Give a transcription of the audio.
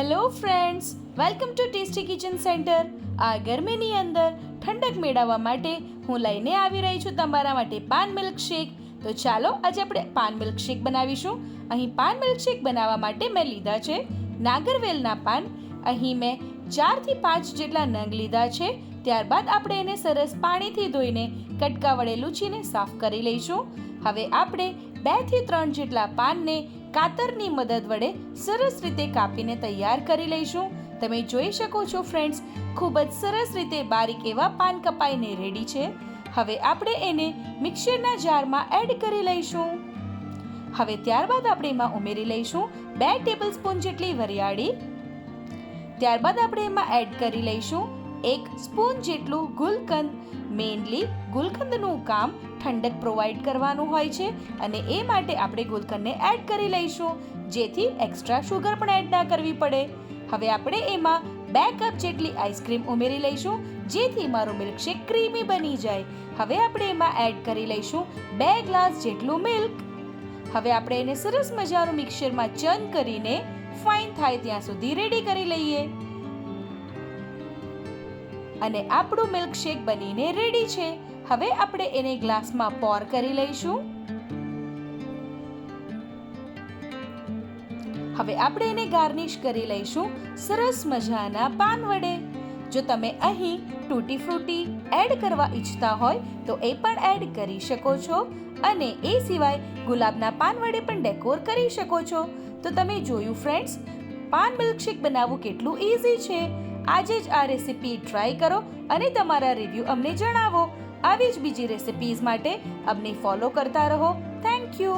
Hello friends welcome to tasty kitchen centre આ ગરમીની અંદર ઠંડક મેળવવા માટે હું લઈને આવી રહી છું તમારા માટે પાન મિલ્કશેક. તો ચાલો, આજે આપણે પાન મિલ્કશેક બનાવીશું. અહીં પાન મિલ્કશેક બનાવવા માટે મેં લીધા છે નાગરવેલના પાન. અહીં મેં ચારથી પાંચ જેટલા નંગ લીધા છે. ત્યારબાદ આપણે એને સરસ પાણીથી ધોઈને કટકા વડે લૂછીને સાફ કરી લઈશું. હવે આપણે બેથી ત્રણ જેટલા પાનને કાતરની મદદ વડે સરસ રીતે કાપીને તૈયાર કરી લઈશું. તમે જોઈ શકો છો ફ્રેન્ડ્સ ખૂબ જ સરસ રીતે બારીક એવા પાન કપાઈને રેડી છે. હવે આપણે એને મિક્સરના જારમાં એડ કરી લઈશું. હવે ત્યારબાદ આપણે એમાં ઉમેરી લઈશું બે ટેબલ સ્પૂન જેટલી વરિયાળી. ત્યારબાદ આપણે એમાં એડ કરી લઈશું એક સ્પૂન જેટલું ગુલકંદ મેઇનલી ગુલકંદનું કામ ઠંડક પ્રોવાઈડ કરવાનું હોય છે અને એ માટે આપણે ગુલકંદને એડ કરી લઈશું. જેથી એક્સ્ટ્રા શુગર પણ એડ ના કરવી પડે. હવે આપણે એમાં બે કપ જેટલી આઈસ્ક્રીમ ઉમેરી લઈશું, જેથી મારું મિલ્કશેક ક્રીમી બની જાય. હવે આપણે એમાં એડ કરી લઈશું બે ગ્લાસ જેટલું મિલ્ક હવે આપણે એને સરસ મજાનું મિક્સરમાં ચર્ન કરીને ફાઇન થાય ત્યાં સુધી રેડી કરી લઈએ. અને આપણું મિલ્કશેક બનીને રેડી છે. હવે આપણે એને ગ્લાસમાં પોર કરી લઈશું. હવે આપણે એને ગાર્નિશ કરી લઈશું સરસ મજાના પાન વડે. જો તમે અહીં તૂટી ફ્રૂટી એડ કરવા ઈચ્છતા હોય, તો એ પણ એડ કરી શકો છો. અને એ સિવાય ગુલાબના પાન વડે પણ ડેકોર કરી શકો છો. તો તમે જોયું ફ્રેન્ડ્સ પાન મિલ્કશેક બનાવવું કેટલું ઇઝી છે. આજે જ આ રેસીપી ટ્રાય કરો અને તમારા રિવ્યૂ અમને જણાવો. આવી જ બીજી રેસિપીઝ માટે અમને ફોલો કરતા રહો. Thank you